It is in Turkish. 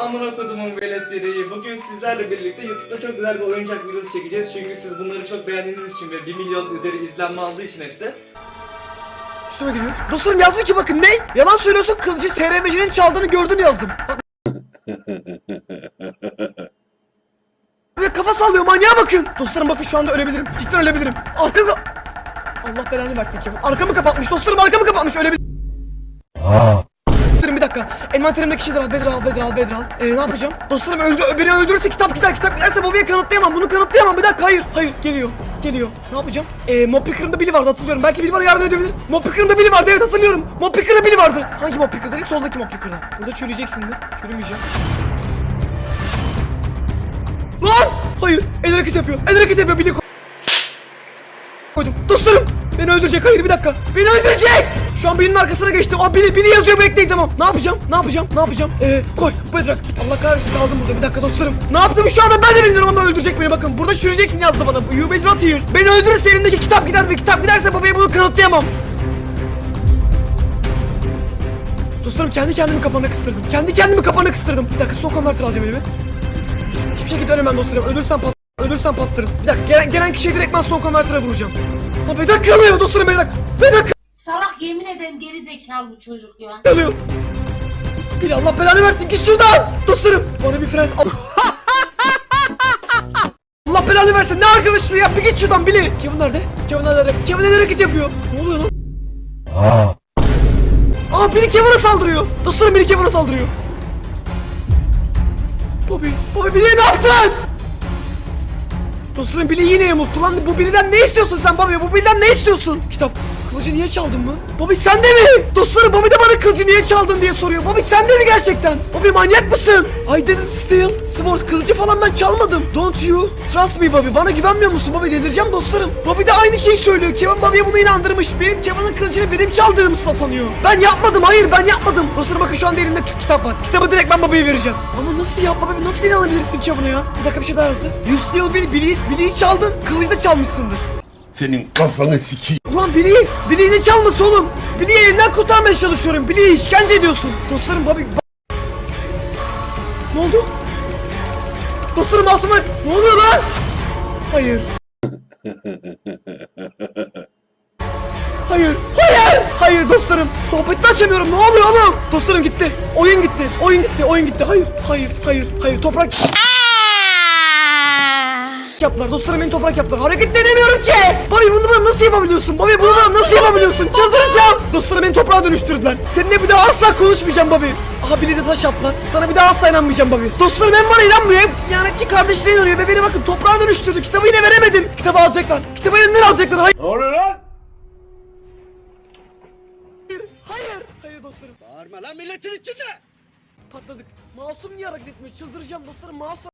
amına kodumun veletleri. Bugün sizlerle birlikte YouTube'da çok güzel bir oyuncak videosu çekeceğiz. Çünkü siz bunları çok beğendiğiniz için ve 1 milyon üzeri izlenme aldığı için hepsi. Üstüme geliyor. Dostlarım yazdı ki bakın ne? Yalan söylüyorsun kılıcı SRMC'nin çaldığını gördün yazdım. Bak. Ve kafa sallıyor manyağa bakın. Dostlarım bakın şu anda ölebilirim. Cidden ölebilirim. Arkamı... Allah belanı versin Kevin. Arkamı kapatmış dostlarım arkamı kapatmış ölebilirim. Envanterimdeki şeyleri al, Bedir al, Bedir al, Bedir al. Ee, ne yapacağım? Dostlarım öldü, beni öldürürse kitap gider, kitap giderse Bobby'ye kanıtlayamam. Bunu kanıtlayamam. Bir dakika, hayır, hayır. Geliyor, geliyor. Ne yapacağım? Ee, Mob Picker'ımda biri vardı hatırlıyorum. Belki biri bana yardım edebilir. Mob Picker'ımda biri vardı, evet hatırlıyorum. Mob Picker'da biri vardı. Hangi Mob Picker'da? değil, Soldaki Mob Picker'da. Burada çürüyeceksin mi? Çürümeyeceğim. Lan! Hayır, el hareket yapıyor. El hareket yapıyor. Ko- koydum. Dostlarım! Beni öldürecek. Hayır bir dakika. Beni öldürecek! Şu an birinin arkasına geçtim. Aa biri, biri yazıyor bekleyin tamam. Ne yapacağım? Ne yapacağım? Ne yapacağım? Ee, koy. Bedrak. Allah kahretsin kaldım burada. Bir dakika dostlarım. Ne yaptım şu anda ben de bilmiyorum ama öldürecek beni bakın. Burada çürüyeceksin yazdı bana. You will rot here. Beni öldürürse elimdeki kitap gider ve kitap giderse babaya bunu kanıtlayamam. Dostlarım kendi kendimi kapana kıstırdım. Kendi kendimi kapana kıstırdım. Bir dakika stok konverter alacağım elime. Hiçbir şekilde ölemem dostlarım. Ölürsem pat ölürsem patlarız. Bir dakika gelen, gelen kişiye direkt ben stok konvertere vuracağım. Ha Bedrak kırılıyor dostlarım Bedrak. Bedrak Yemin ederim geri zekalı bu çocuk ya. kırılıyor. Bili Allah belanı versin git şuradan. Dostlarım bana bir frens al. Allah belanı versin ne arkadaşlığı ya bir git şuradan Bili. Kevin nerede? Kevin nerede? Kevin ne hareket yapıyor? Ne oluyor lan? Aa Billy Kevin'a saldırıyor. Dostlarım Billy Kevin'a saldırıyor. Bobby, Bobby Billy'e ne yaptın? Dostlarım Billy yine yamulttu lan. Bu Billy'den ne istiyorsun sen Bobby? Bu Billy'den ne istiyorsun? Kitap. Kılıcı niye çaldın mı? Bobby sen de mi? Dostlarım Bobby de bana kılıcı niye çaldın diye soruyor. Bobby sen de mi gerçekten? Bobby manyak mısın? I didn't steal. Sword kılıcı falan ben çalmadım. Don't you trust me Bobby? Bana güvenmiyor musun Bobby? Delireceğim dostlarım. Bobby de aynı şeyi söylüyor. Kevin Bobby'ye bunu inandırmış. Benim Kevin'in kılıcını benim çaldığımı sanıyor. Ben yapmadım. Hayır ben yapmadım. Dostlarım bakın şu anda elimde ki- kitap var. Kitabı direkt ben Bobby'ye vereceğim. Ama nasıl ya Bobby? Nasıl inanabilirsin Kevin'a ya? Bir dakika bir şey daha yazdı. You steal Billy. Billy'yi Billy'yi çaldın. Kılıcı da çalmışsındır. Senin kafanı sikeyim. Ulan Billy, Billy'yi ne çalması oğlum? Billy'yi elinden kurtarmaya çalışıyorum. Billy'ye işkence ediyorsun. Dostlarım Bobby... ba- Ne oldu? Dostlarım masuma... Ne oluyor lan? Hayır. Hayır, hayır, hayır dostlarım. Sohbette açamıyorum. Ne oluyor oğlum? Dostlarım gitti. Oyun gitti. Oyun gitti. Oyun gitti. Hayır, hayır, hayır, hayır. Toprak yaptılar. Dostlarım beni toprak yaptılar. Hareket edemiyorum ki. Bobby bunu bana nasıl yapabiliyorsun? Bobby bunu bana nasıl yapabiliyorsun? Çıldıracağım. Dostlarım beni toprağa dönüştürdüler. Seninle bir daha asla konuşmayacağım Bobby. Aha biri de taş yaptılar. Sana bir daha asla inanmayacağım Bobby. Dostlarım hem bana inanmıyor hem ihanetçi kardeşine inanıyor ve beni bakın toprağa dönüştürdü. Kitabı yine veremedim. Kitabı alacaklar. Kitabı elimden alacaklar. Hayır. Ne oluyor lan? Hayır. Hayır dostlarım. Bağırma lan milletin içinde. Patladık. Masum niye hareket etmiyor? Çıldıracağım dostlarım. Mouse